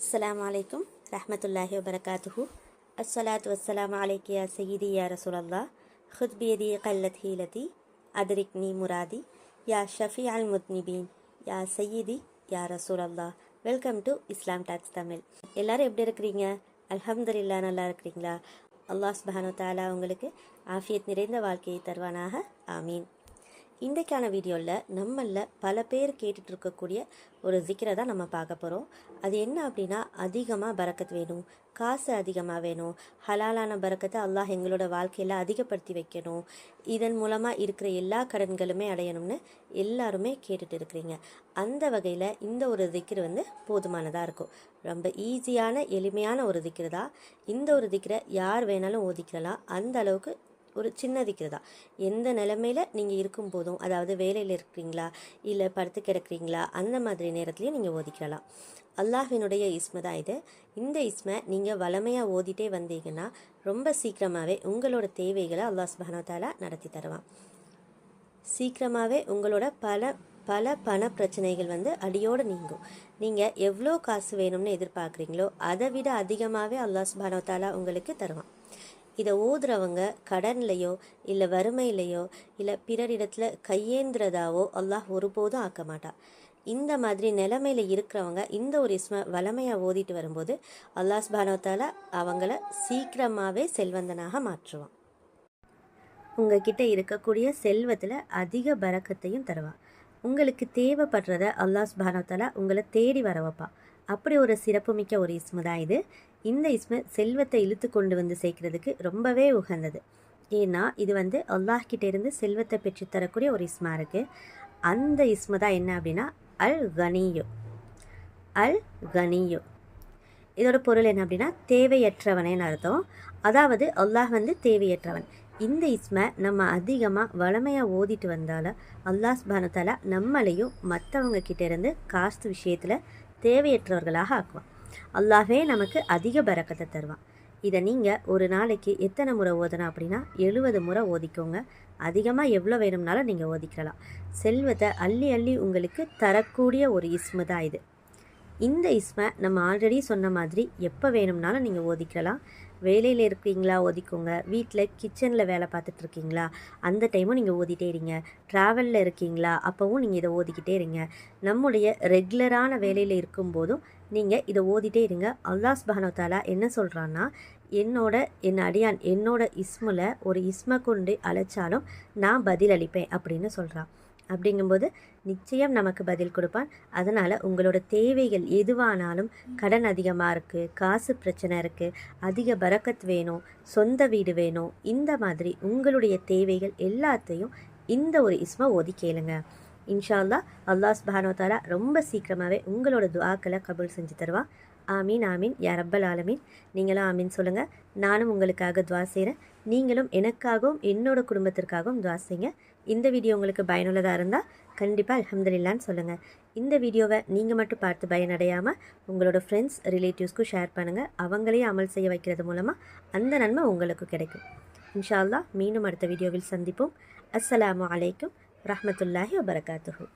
அஸ்லாம் வலைக்கும் ரஹமத்துல்லாஹி வபரகாத்துஹு. அஸ்வலாத் வசலாம் அலைக்கியா சயீதி யா ரசூலல்லா ஹுத்பியதி கல்லத் ஹீலதி அதிரிக் நீ முராதி யா ஷஃபி அல் முத்னிபீன் யா சயீதி யா ரசூலல்லா welcome to Islam talks Tamil எல்லாரும் எப்படி இருக்கிறீங்க? அல்ஹம்துலில்லா நல்லா இருக்கிறீங்களா? அல்லாஹ் சுபானு தாலா உங்களுக்கு ஆஃபியத் நிறைந்த வாழ்க்கையை தருவானாக. ஆமீன். இன்றைக்கான வீடியோவில் நம்மளில் பல பேர் கேட்டுட்டு இருக்கக்கூடிய ஒரு ஜிக்கரை தான் நம்ம பார்க்க போகிறோம் அது என்ன அப்படின்னா அதிகமாக பறக்கத் வேணும் காசு அதிகமாக வேணும் ஹலாலான பறக்கத்தை அல்லாஹ் எங்களோட வாழ்க்கையில் அதிகப்படுத்தி வைக்கணும் இதன் மூலமாக இருக்கிற எல்லா கடன்களுமே அடையணும்னு எல்லாருமே கேட்டுட்டு இருக்கிறீங்க அந்த வகையில் இந்த ஒரு திக்கிற வந்து போதுமானதாக இருக்கும். ரொம்ப ஈஸியான எளிமையான ஒரு திக்கிற தான். இந்த ஒரு திக்கிற யார் வேணாலும் ஓதிக்கலாம். அந்த அளவுக்கு ஒரு சின்ன தான். எந்த நிலமையில நீங்கள் இருக்கும் போதும் அதாவது வேலையில் இருக்கிறீங்களா இல்லை படுத்து கிடக்கிறீங்களா அந்த மாதிரி நேரத்துலையும் நீங்கள் ஓதிக்கலாம். அல்லாஹினுடைய இஸ்ம தான் இது. இந்த இஸ்மை நீங்கள் வளமையாக ஓதிட்டே வந்தீங்கன்னா ரொம்ப சீக்கிரமாகவே உங்களோட தேவைகளை அல்லாஹ் சுபானத்தாலா நடத்தி தருவான். சீக்கிரமாகவே உங்களோட பல பல பண பிரச்சனைகள் வந்து அடியோடு நீங்கும். நீங்கள் எவ்வளோ காசு வேணும்னு எதிர்பார்க்குறீங்களோ அதை விட அதிகமாகவே அல்லாஹ் சுபானத்தாலா உங்களுக்கு தருவான். இதை ஓதுறவங்க கடன்லையோ இல்லை வறுமையிலையோ இல்லை பிறரிடத்தில் கையேந்துறதாவோ அல்லாஹ் ஒருபோதும் ஆக்க மாட்டா. இந்த மாதிரி நிலைமையில இருக்கிறவங்க இந்த ஒரு இஸ்ம வளமையாக ஓதிட்டு வரும்போது அல்லாஹ் சுபானோத்தால அவங்கள சீக்கிரமாகவே செல்வந்தனாக மாற்றுவான். உங்ககிட்ட இருக்கக்கூடிய செல்வத்தில் அதிக பறக்கத்தையும் தருவான். உங்களுக்கு தேவைப்படுறத அல்லாஹ் சுபானோத்தாலா உங்களை தேடி வர வைப்பான். அப்படி ஒரு சிறப்புமிக்க ஒரு இஸ்மு தான் இது. இந்த இஸ்மு செல்வத்தை இழுத்து கொண்டு வந்து சேர்க்கறதுக்கு ரொம்பவே உகந்தது. ஏன்னா இது வந்து அல்லாஹ் இருந்து செல்வத்தை பெற்றுத்தரக்கூடிய ஒரு இஸ்மா இருக்குது அந்த இஸ்மு தான் என்ன அப்படின்னா அல் கனியு அல் கனியு இதோட பொருள் என்ன அப்படின்னா தேவையற்றவனேன்னு அர்த்தம். அதாவது அல்லாஹ் வந்து தேவையற்றவன். இந்த இஸ்மை நம்ம அதிகமாக வளமையாக ஓதிட்டு வந்தால அல்லாஹ் சுபானத்தால நம்மளையும் மற்றவங்க கிட்ட இருந்து காசு விஷயத்தில் தேவையற்றவர்களாக ஆக்குவான். அல்லாஹே நமக்கு அதிக பறக்கத்தை தருவான். இதை நீங்கள் ஒரு நாளைக்கு எத்தனை முறை ஓதணும் அப்படின்னா எழுபது முறை ஓதிக்கோங்க. அதிகமாக எவ்வளோ வேணும்னாலும் நீங்கள் ஓதிக்கலாம். செல்வத்தை அள்ளி அள்ளி உங்களுக்கு தரக்கூடிய ஒரு இஸ்மு தான் இது. இந்த இஸ்மை நம்ம ஆல்ரெடி சொன்ன மாதிரி எப்போ வேணும்னாலும் நீங்கள் ஓதிக்கலாம். வேலையில் இருக்கீங்களா? ஓதிக்கோங்க வீட்டில் கிச்சனில் வேலை பார்த்துட்ருக்கீங்களா? அந்த டைமும் நீங்கள் ஓதிட்டே இருங்க. ட்ராவலில் இருக்கீங்களா? அப்போவும் நீங்கள் இதை ஓதிக்கிட்டே இருங்க. நம்முடைய ரெகுலரான வேலையில் இருக்கும்போதும் நீங்கள் இதை ஓதிட்டே இருங்க. அல்லாஸ் பஹனோத்தாலா என்ன சொல்கிறான்னா என்னோட என் அடியான் என்னோட இஸ்மில் ஒரு இஸ்மை கொண்டு அழைச்சாலும் நான் பதில் அளிப்பேன் அப்படின்னு சொல்கிறான் அப்படிங்கும்போது நிச்சயம் நமக்கு பதில் கொடுப்பான். அதனால் உங்களோட தேவைகள் எதுவானாலும் கடன் அதிகமாக இருக்குது காசு பிரச்சனை இருக்குது அதிக பறக்கத் வேணும் சொந்த வீடு வேணும் இந்த மாதிரி உங்களுடைய தேவைகள் எல்லாத்தையும் இந்த ஒரு இஸ்மை ஓதி கேளுங்க. இன்ஷால்லா அல்லாஸ் சுபானோ ரொம்ப சீக்கிரமாகவே உங்களோட துவாக்களை கபூல் செஞ்சு தருவான். ஆமீன் ஆமீன் யா ரப்பல் ஆலமீன். நீங்களும் ஆமீன் சொல்லுங்கள் நானும் உங்களுக்காக துவா செய்கிறேன் நீங்களும் எனக்காகவும் என்னோட குடும்பத்திற்காகவும் துவா செய்யுங்க. இந்த வீடியோ உங்களுக்கு பயனுள்ளதாக இருந்தால் கண்டிப்பாக அலமதுல்லான்னு சொல்லுங்கள் இந்த வீடியோவை நீங்கள் மட்டும் பார்த்து பயனடையாமல் உங்களோட ஃப்ரெண்ட்ஸ் ரிலேட்டிவ்ஸ்க்கும் ஷேர் பண்ணுங்கள் அவங்களையும் அமல் செய்ய வைக்கிறது மூலமாக அந்த நன்மை உங்களுக்கு கிடைக்கும். இன்ஷால்லா மீண்டும் அடுத்த வீடியோவில் சந்திப்போம். அஸ்ஸலாமு அலைக்கும் ரஹமத்துல்லாஹி வபரகாத்துஹூ.